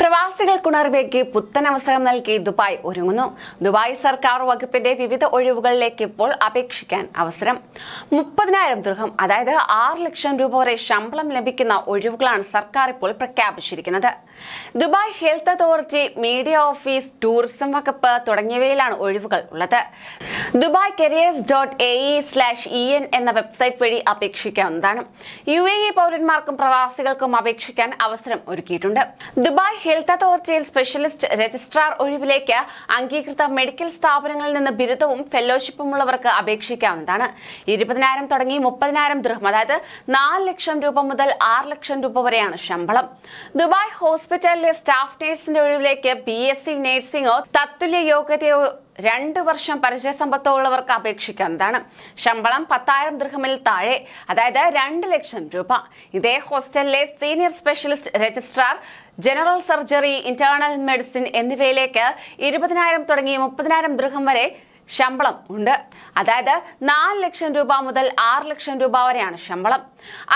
പ്രവാസികൾക്ക് ഉണർവേക്ക് പുത്തൻ അവസരം നൽകി ദുബായ് ഒരുങ്ങുന്നു. ദുബായ് സർക്കാർ വകുപ്പിന്റെ വിവിധ ഒഴിവുകളിലേക്ക് ഇപ്പോൾ അപേക്ഷിക്കാൻ അവസരം. മുപ്പതിനായിരം ദൃഹം അതായത് ആറ് ലക്ഷം രൂപ വരെ ശമ്പളം ലഭിക്കുന്ന ഒഴിവുകളാണ് സർക്കാർ ഇപ്പോൾ പ്രഖ്യാപിച്ചിരിക്കുന്നത്. Dubai health authority media office tourism വകുപ്പ് തുടങ്ങിയവയിലാണ് ഒഴിവുകൾ ഉള്ളത്. Dubai careers dot A E slash E N എന്ന വെബ്സൈറ്റ് വഴി അപേക്ഷിക്കാവുന്നതാണ്. യു എ ഇ പൗരന്മാർക്കും പ്രവാസികൾക്കും അപേക്ഷിക്കാൻ അവസരം ഒരുക്കിയിട്ടുണ്ട്. ദുബായ് ഹെൽത്ത് അതോറിറ്റിയിൽ സ്പെഷ്യലിസ്റ്റ് രജിസ്ട്രാർ ഒഴിവിലേക്ക് അംഗീകൃത മെഡിക്കൽ സ്ഥാപനങ്ങളിൽ നിന്ന് ബിരുദവും ഫെലോഷിപ്പും ഉള്ളവർക്ക് അപേക്ഷിക്കാവുന്നതാണ്. ഇരുപതിനായിരം തുടങ്ങി മുപ്പതിനായിരം ദൃഹം അതായത് നാല് ലക്ഷം രൂപ മുതൽ ആറ് ലക്ഷം രൂപ വരെയാണ് ശമ്പളം. ദുബായ് ഹോസ്പിറ്റലിലെ സ്റ്റാഫ് നഴ്സിന്റെ ഒഴിവിലേക്ക് ബി എസ് സി നഴ്സിംഗോ തത്തുല്യ യോഗ്യതയോ രണ്ട് വർഷം പരിചയസമ്പത്തുള്ളവർക്ക് അപേക്ഷിക്കാവുന്നതാണ് ശമ്പളം പത്തായിരം ദൃഹമിൽ താഴെ അതായത് രണ്ട് ലക്ഷം രൂപ. ഇതേ ഹോസ്റ്റലിലെ senior specialist registrar general surgery internal medicine എന്നിവയിലേക്ക് ഇരുപതിനായിരം തുടങ്ങി മുപ്പതിനായിരം ദൃഹം വരെ ശമ്പളം ഉണ്ട്. അതായത് നാല് ലക്ഷം രൂപ മുതൽ ആറ് ലക്ഷം രൂപ വരെയാണ് ശമ്പളം.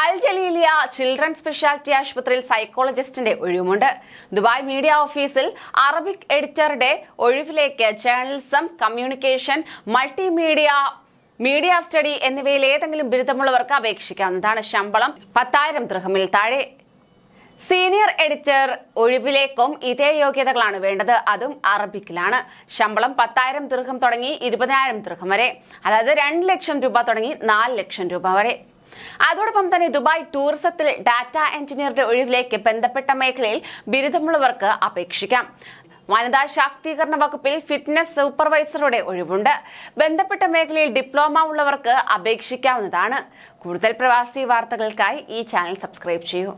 അൽ ജലീലിയ ചിൽഡ്രൻ സ്പെഷ്യാലിറ്റി ആശുപത്രിയിൽ സൈക്കോളജിസ്റ്റിന്റെ ഒഴിവുമുണ്ട്. ദുബായ് മീഡിയ ഓഫീസിൽ അറബിക് എഡിറ്ററുടെ ഒഴിവിലേക്ക് journalism communication multimedia media study എന്നിവയിൽ ഏതെങ്കിലും ബിരുദമുള്ളവർക്ക് അപേക്ഷിക്കാവുന്നതാണ് ശമ്പളം. പത്തായിരം ദൃഹമിൽ താഴെ. സീനിയർ എഡിറ്റർ ഒഴിവിലേക്കും ഇതേ യോഗ്യതകളാണ് വേണ്ടത്. അതും അറബിക്കിലാണ്. ശമ്പളം പത്തായിരം ദീർഘം തുടങ്ങി ഇരുപതിനായിരം ദീർഘം വരെ. അതായത് രണ്ട് ലക്ഷം രൂപ തുടങ്ങി നാല് ലക്ഷം രൂപ വരെ. അതോടൊപ്പം തന്നെ ദുബായ് ടൂറിസത്തിൽ ഡാറ്റ എഞ്ചിനീയറുടെ ഒഴിവിലേക്ക് ബന്ധപ്പെട്ട മേഖലയിൽ ബിരുദമുള്ളവർക്ക് അപേക്ഷിക്കാം. വനിതാ ശാക്തീകരണ വകുപ്പിൽ ഫിറ്റ്നസ് സൂപ്പർവൈസറുടെ ഒഴിവുണ്ട്. ബന്ധപ്പെട്ട മേഖലയിൽ ഡിപ്ലോമ ഉള്ളവർക്ക് അപേക്ഷിക്കാവുന്നതാണ്. കൂടുതൽ പ്രവാസി വാർത്തകൾക്കായി ഈ ചാനൽ സബ്സ്ക്രൈബ് ചെയ്യൂ.